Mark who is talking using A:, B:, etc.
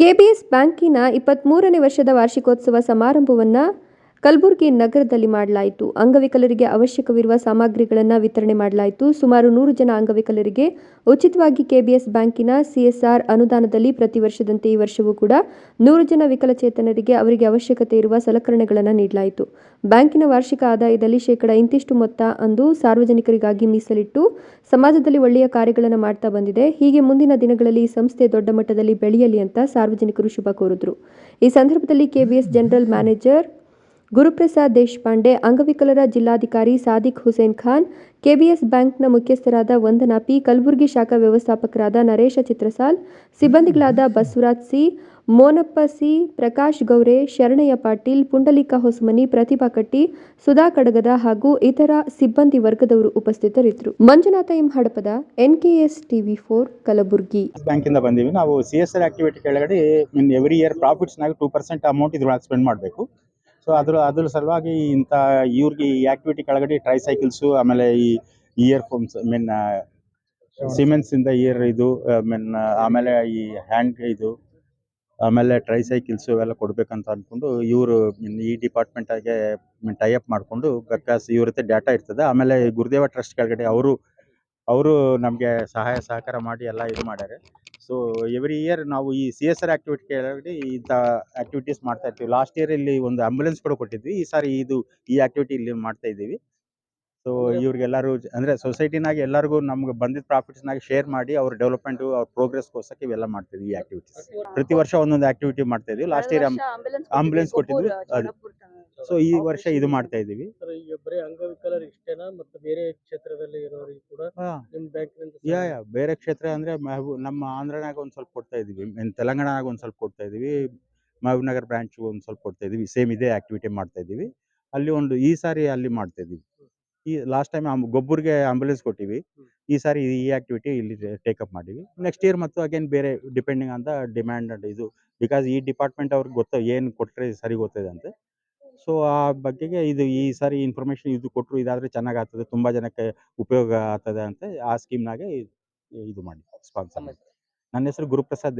A: KBS ಬ್ಯಾಂಕಿನ ಇಪ್ಪತ್ತ್ಮೂರನೇ ವರ್ಷದ ವಾರ್ಷಿಕೋತ್ಸವ ಸಮಾರಂಭವನ್ನು ಕಲಬುರಗಿ ನಗರದಲ್ಲಿ ಮಾಡಲಾಯಿತು. ಅಂಗವಿಕಲರಿಗೆ ಅವಶ್ಯಕವಿರುವ ಸಾಮಗ್ರಿಗಳನ್ನು ವಿತರಣೆ ಮಾಡಲಾಯಿತು. ಸುಮಾರು ನೂರು ಜನ ಅಂಗವಿಕಲರಿಗೆ ಉಚಿತವಾಗಿ ಕೆಬಿಎಸ್ ಬ್ಯಾಂಕಿನ ಸಿಎಸ್ಆರ್ ಅನುದಾನದಲ್ಲಿ ಪ್ರತಿ ವರ್ಷದಂತೆ ಈ ವರ್ಷವೂ ಕೂಡ ನೂರು ಜನ ವಿಕಲಚೇತನರಿಗೆ ಅವರಿಗೆ ಅವಶ್ಯಕತೆ ಇರುವ ಸಲಕರಣೆಗಳನ್ನು ನೀಡಲಾಯಿತು. ಬ್ಯಾಂಕಿನ ವಾರ್ಷಿಕ ಆದಾಯದಲ್ಲಿ ಶೇಕಡ ಇಂತಿಷ್ಟು ಮೊತ್ತ ಅಂದು ಸಾರ್ವಜನಿಕರಿಗಾಗಿ ಮೀಸಲಿಟ್ಟು ಸಮಾಜದಲ್ಲಿ ಒಳ್ಳೆಯ ಕಾರ್ಯಗಳನ್ನು ಮಾಡ್ತಾ ಬಂದಿದೆ. ಹೀಗೆ ಮುಂದಿನ ದಿನಗಳಲ್ಲಿ ಈ ಸಂಸ್ಥೆ ದೊಡ್ಡ ಮಟ್ಟದಲ್ಲಿ ಬೆಳೆಯಲಿ ಅಂತ ಸಾರ್ವಜನಿಕರು ಶುಭ ಕೋರಿದ್ರು. ಈ ಸಂದರ್ಭದಲ್ಲಿ KBS general manager Guruprasad Deshpande, ಅಂಗವಿಕಲರ ಜಿಲ್ಲಾಧಿಕಾರಿ ಸಾದಿಕ್ ಹುಸೇನ್ ಖಾನ್, ಕೆಬಿಎಸ್ ಬ್ಯಾಂಕ್ನ ಮುಖ್ಯಸ್ಥರಾದ ವಂದನಾ ಪಿ, ಕಲಬುರಗಿ ಶಾಖಾ ವ್ಯವಸ್ಥಾಪಕರಾದ ನರೇಶ ಚಿತ್ರಸಾಲ್, ಸಿಬ್ಬಂದಿಗಳಾದ ಬಸವರಾಜ್ ಸಿ, ಮೋನಪ್ಪ ಸಿ, ಪ್ರಕಾಶ್ ಗೌರೆ, ಶರಣಯ್ಯ ಪಾಟೀಲ್, ಪುಂಡಲಿಕ ಹೊಸಮನಿ, ಪ್ರತಿಭಾ ಕಟ್ಟಿ, ಸುಧಾ ಕಡಗದ ಹಾಗೂ ಇತರ ಸಿಬ್ಬಂದಿ ವರ್ಗದವರು ಉಪಸ್ಥಿತರಿದ್ದರು. Manjunatha M Hadapad NKS TV four, Kalaburagi.
B: ಬ್ಯಾಂಕಿಂದ ಬಂದೀವಿ. ನಾವು ಸಿ ಎಸ್ ಆರ್ ಆಕ್ಟಿವಿಟಿ ಕೆಳಗಡೆ ಎವ್ರಿ ಇಯರ್ ಪ್ರಾಫಿಟ್ಸ್ನಾಗ ಟೂ ಪರ್ಸೆಂಟ್ ಅಮೌಂಟ್ ಇದ್ರೊಳಗೆ ಸ್ಪೆಂಡ್ ಮಾಡಬೇಕು. ಸೊ ಅದ್ರ ಅದ್ರ ಸಲುವಾಗಿ ಇಂಥ ಇವ್ರಿಗೆ ಈ ಆಕ್ಟಿವಿಟಿ ಕೆಳಗಡೆ ಟ್ರೈಸೈಕಲ್ಸು ಆಮೇಲೆ ಈ ಇಯರ್ ಫೋನ್ಸ್ ಮೀನ್ ಸಿಮೆಂಟ್ಸ್ ಇಂದ ಇಯರ್ ಇದು ಮೀನ್ ಆಮೇಲೆ ಈ ಹ್ಯಾಂಡ್ ಇದು, ಆಮೇಲೆ ಟ್ರೈಸೈಕಲ್ಸ್ ಇವೆಲ್ಲ ಅಂತ ಅನ್ಕೊಂಡು ಇವರು ಈ ಡಿಪಾರ್ಟ್ಮೆಂಟಾಗೆ ಟೈ ಅಪ್ ಮಾಡಿಕೊಂಡು ಬಿಕಾಸ್ ಇವ್ರ ಡೇಟಾ ಡಾಟಾ ಇರ್ತದೆ. ಆಮೇಲೆ ಗುರುದೇವ ಟ್ರಸ್ಟ್ ಕೆಳಗಡೆ ಅವರು ಅವರು ನಮಗೆ ಸಹಾಯ, ಸಹಕಾರ ಮಾಡಿ ಎಲ್ಲ ಇದು ಮಾಡ್ಯಾರೆ. ಸೊ ಎವ್ರಿ ಇಯರ್ ನಾವು ಈ ಸಿ ಎಸ್ ಆರ್ ಆಕ್ಟಿವಿಟಿ ಕೆಳಗಡೆ ಇಂಥ ಆಕ್ಟಿವಿಟೀಸ್ ಮಾಡ್ತಾ ಇರ್ತೀವಿ. ಲಾಸ್ಟ್ ಇಯರ್ ಇಲ್ಲಿ ಒಂದು ಆಂಬುಲೆನ್ಸ್ ಕೂಡ ಕೊಟ್ಟಿದ್ವಿ. ಈ ಸಾರಿ ಇದು ಈ ಆಕ್ಟಿವಿಟಿ ಇಲ್ಲಿ ಮಾಡ್ತಾ ಇದ್ದೀವಿ. ಸೊ ಇವ್ರಿಗೆಲ್ಲರೂ ಅಂದ್ರೆ ಸೊಸೈಟಿನಾಗ ಎಲ್ಲರಿಗೂ ನಮ್ಗೆ ಬಂದಿದ್ದ ಪ್ರಾಫಿಟ್ಸ್ನಾಗ ಶೇರ್ ಮಾಡಿ ಅವ್ರ ಡೆವಲಪ್ಮೆಂಟ್ ಅವ್ರ ಪ್ರೋಗ್ರೆಸ್ಗೋಸ್ಕರ ಇವೆಲ್ಲ ಮಾಡ್ತಿದ್ವಿ ಈ ಆಕ್ಟಿವಿಟೀಸ್ ಪ್ರತಿ ವರ್ಷ ಒಂದೊಂದು ಆಕ್ಟಿವಿಟಿ ಮಾಡ್ತಾ ಇದ್ವಿ. ಲಾಸ್ಟ್ ಇಯರ್ ಆಂಬ್ಯುಲೆನ್ಸ್ ಕೊಟ್ಟಿದ್ವಿ, ಅದು. ಸೊ ಈ ವರ್ಷ ಇದು ಮಾಡ್ತಾ
C: ಇದೀವಿ ಈಗ ಬರೀ ಅಂಗವಿಕಲರು ಇಷ್ಟೇನಾ? ಮತ್ತು ಬೇರೆ ಕ್ಷೇತ್ರದಲ್ಲಿ ಇರೋರಿಗೆ ಕೂಡ ನಿಮ್ ಬ್ಯಾಂಕಿನಿಂದ
B: ಯಾ ಯಾ ಬೇರೆ ಕ್ಷೇತ್ರ ಅಂದ್ರೆ ಮೆಹಬೂಬ್ ನಮ್ಮ ಆಂಧ್ರನಾಗ ಒಂದ್ ಸ್ವಲ್ಪ ಕೊಡ್ತಾ ಇದೀವಿ ತೆಲಂಗಾಣ ತೆಲಂಗಾಣನಾಗ ಒಂದ್ ಸ್ವಲ್ಪ ಕೊಡ್ತಾ ಇದೀವಿ ಮಹಬೂಬ್ ನಗರ್ ಬ್ರಾಂಚ್ ಒಂದ್ ಸ್ವಲ್ಪ ಕೊಡ್ತಾ ಇದೀವಿ ಸೇಮ್ ಇದೇ ಆಕ್ಟಿವಿಟಿ ಮಾಡ್ತಾ ಇದೀವಿ ಅಲ್ಲಿ ಒಂದು ಈ ಸಾರಿ ಅಲ್ಲಿ ಮಾಡ್ತಾ ಇದೀವಿ ಈ ಲಾಸ್ಟ್ ಟೈಮ್ ಗೊಬ್ಬರಿಗೆ ಆಂಬುಲೆನ್ಸ್ ಕೊಟ್ಟಿವಿ. ಈ ಸಾರಿ ಈ ಆಕ್ಟಿವಿಟಿ ಇಲ್ಲಿ ಟೇಕಪ್ ಮಾಡಿವಿ. ನೆಕ್ಸ್ಟ್ ಇಯರ್ ಮತ್ತು ಅಗೇನ್ ಬೇರೆ depending on the demand and ಇದು. ಬಿಕಾಸ್ ಈ ಡಿಪಾರ್ಟ್ಮೆಂಟ್ ಅವ್ರಿಗೆ ಗೊತ್ತ ಏನು ಕೊಟ್ಟರೆ ಸರಿ ಗೊತ್ತಿದೆ ಅಂತೆ. ಸೊ ಆ ಬಗ್ಗೆಗೆ ಇದು ಈ ಸಾರಿ ಇನ್ಫಾರ್ಮೇಶನ್ ಇದು ಕೊಟ್ಟರು ಇದಾದ್ರೆ ಚೆನ್ನಾಗಿ ಆಗ್ತದೆ ತುಂಬಾ ಜನಕ್ಕೆ ಉಪಯೋಗ ಆಗ್ತದೆ ಅಂತ ಆ ಸ್ಕೀಮ್ನಾಗೆ ಇದು ಮಾಡಿ ಸ್ಪಾನ್ಸರ್ ನನ್ನ ಹೆಸರು ಗುರುಪ್ರಸಾದ್